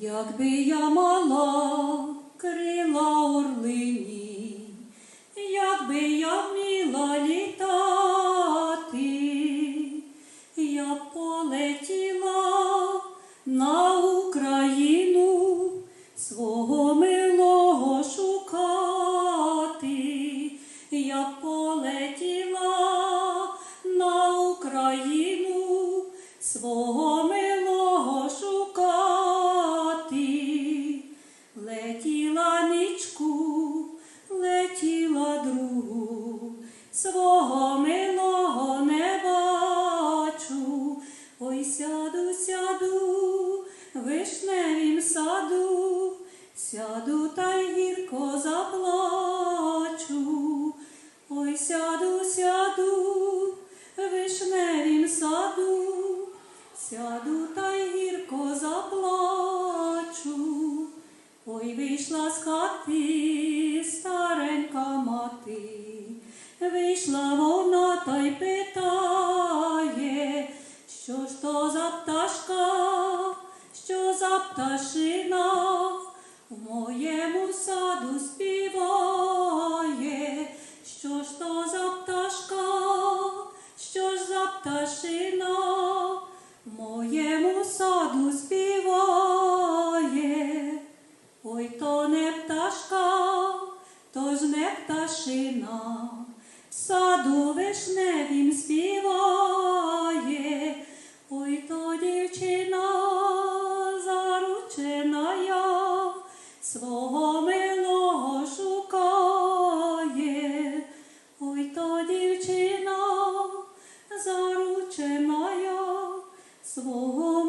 Якби я мала крила орлині, свого милого не бачу, ой сяду, сяду, вишневім саду, сяду та й гірко заплачу, ой сяду, сяду, вишневім саду, сяду та й гірко заплачу. Ой, вийшла з хати старенька мати, вийшла вона та й питає, що ж то за пташка, що за пташина? В моєму саду співає, що ж то за пташка, що ж за пташина? В моєму саду співає. Ой, то не пташка, то ж не пташина, саду вишневім співає, ой то дівчина заручена я, свого милого шукає, ой то дівчина заручена я, свого